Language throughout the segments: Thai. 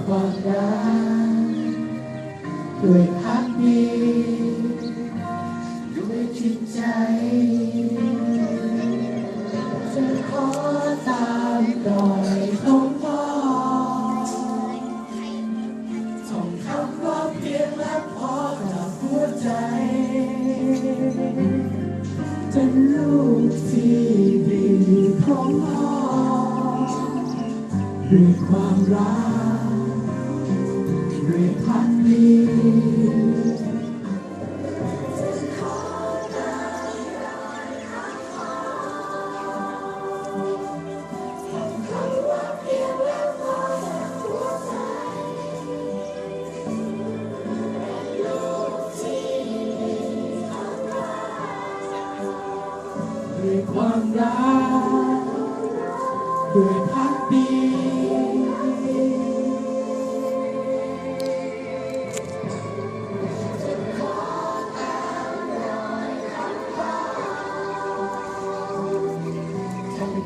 upon God. 远看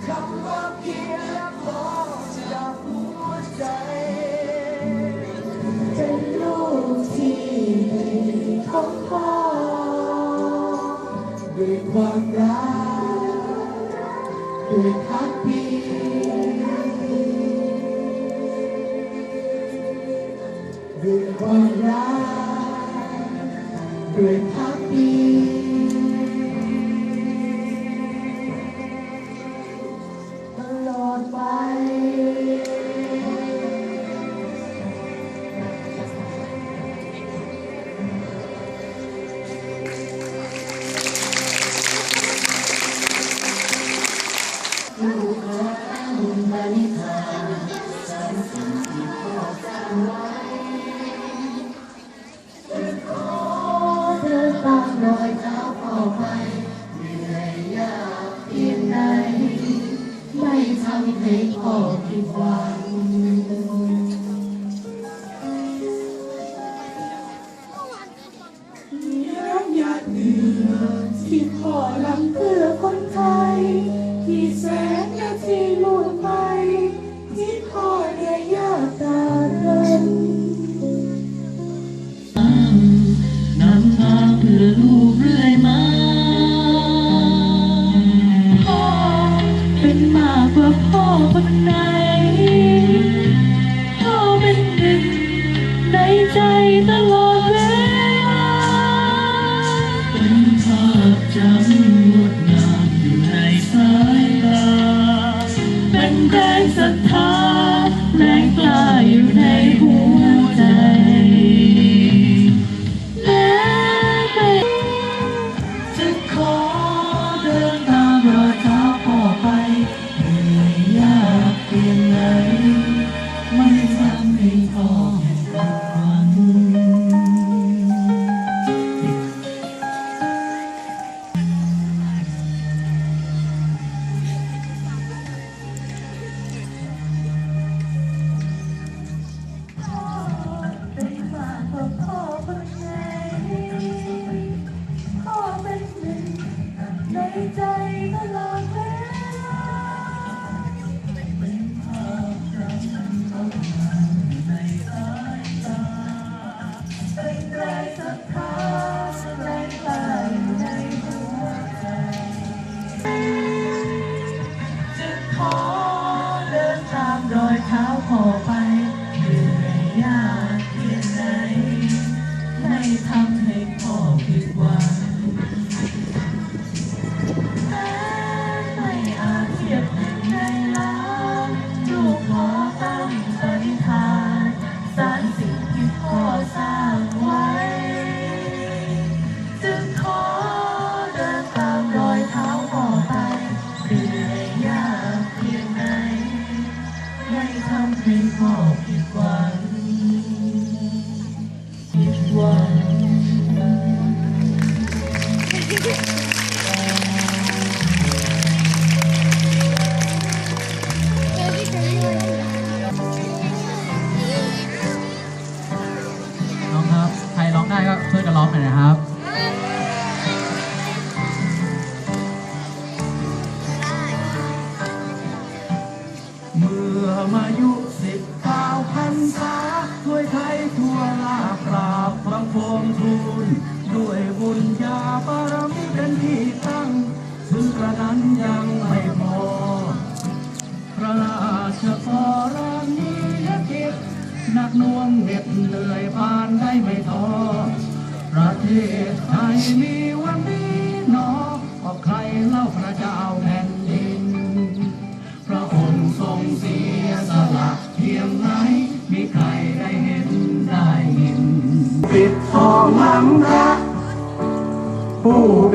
คำว่าเพียงพอจาหัวใจ เป็นลูกที่ดีองพ่อด้วยความรัก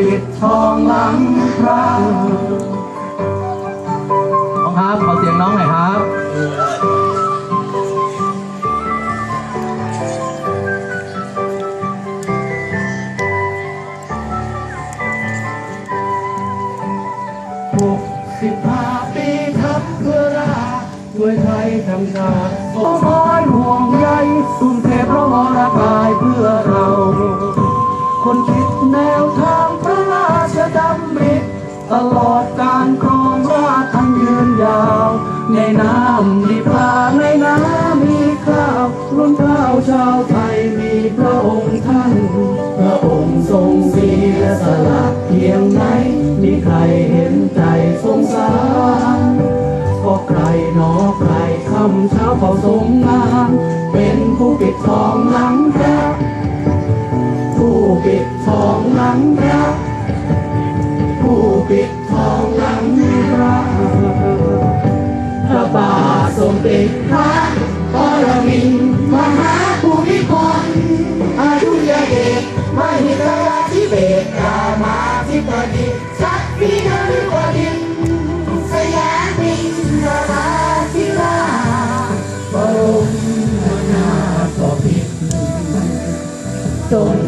ิดทองหลังพระน้องครับ ขอเสียงน้องหน่อยครับ หกสิบห้าปีทับเพื่อราด้วยไทยทำชาติขอคอยห่วงใยสุนเทพเพราะมรกายเพื่อเรา คนคิดแนวทาง ตลอดการครองราชทั้งยืนยาว ในน้ำมีปลาในน้ำมีข้าวรุ่นข้าวชาวไทยมีพระองค์ท่าน พระองค์ทรงเสียสละเพียงไหนมีใครเห็นใจสงสารก็ใครหนอใครคำเช้าเขาสงนา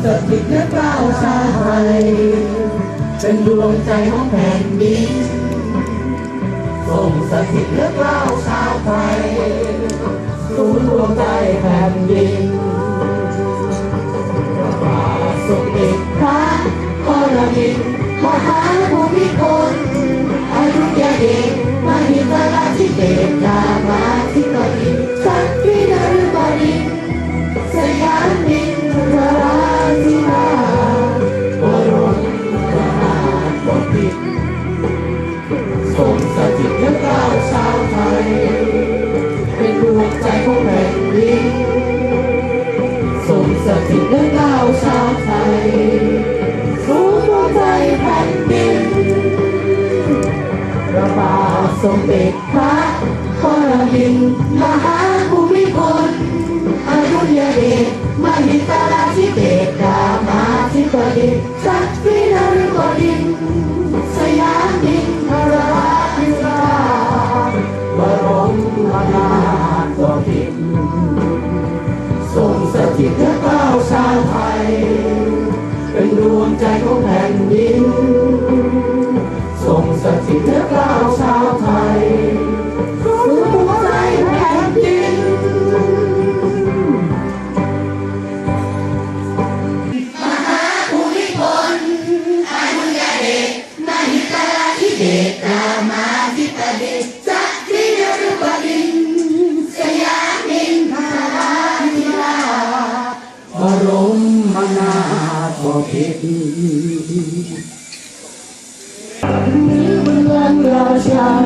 เกิดผิดเละก้าวสายเป็นดวงใจของแผ่นดินทรงสถิตและก้าวสาวไปรู้ดวงใจแผ่นดินพระบาทสมเด็จพระปรมินมหาภูมิพลอดุลยเดช มมนาบ่ผิดหรือเมืองราชัน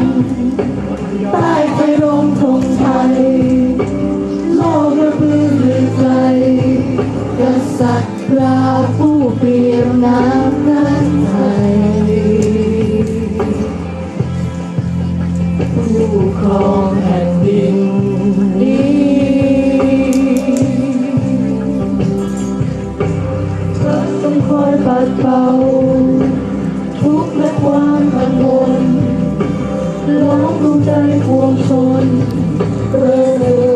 ใจพวงชนเริ่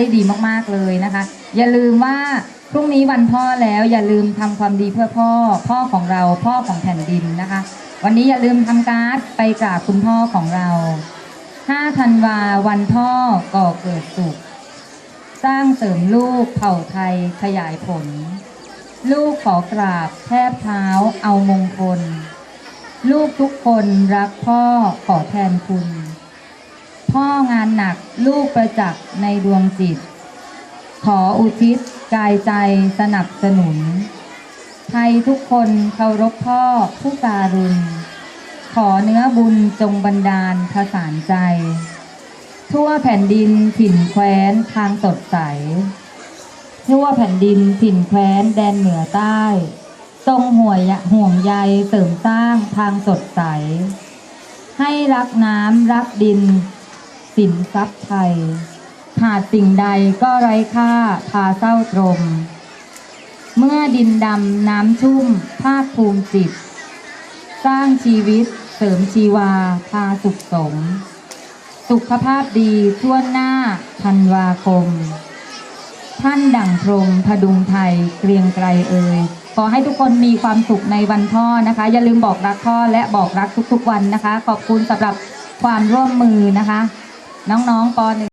ได้ดีมากๆเลยนะคะ อย่าลืมว่าพรุ่งนี้วันพ่อแล้วอย่าลืมทำความดีเพื่อพ่อ พ่อของเราพ่อของแผ่นดินนะคะ วันนี้อย่าลืมทำการ์ดไปกราบคุณพ่อของเรา5ธันวาวันพ่อก่อเกิดสุข สร้างเสริมลูกเผ่าไทยขยายผล ลูกขอกราบแทบเท้าเอามงคล ลูกทุกคนรักพ่อขอแทนคุณ พ่องานหนักลูกประจักษ์ในดวงจิต ขออุทิศกายใจสนับสนุน ไทยทุกคนเคารพพ่อผู้การุณ ขอเนื้อบุญจงบันดาลผสานใจ ทั่วแผ่นดินถิ่นแคว้นทางสดใส ทั่วแผ่นดินถิ่นแคว้นแดนเหนือใต้ทรงห่วยห่วงใยเสริมสร้างทางสดใส ให้รักน้ำรักดิน สินทรัพย์ไทย ขาดสิ่งใดก็ไร้ค่าพาเศร้าตรม เมื่อดินดำน้ำชุ่ม ภาคภูมิจิต สร้างชีวิตเสริมชีวา พาสุขสม สุขภาพดีทั่วหน้าธันวาคม ท่านดั่งพรมพดุงไทยเกรียงไกรเอ่ยขอให้ทุกคนมีความสุขในวันพ่อนะคะ อย่าลืมบอกรักพ่อและบอกรักทุกๆวันนะคะ ขอบคุณสำหรับความร่วมมือนะคะ น้องๆป .1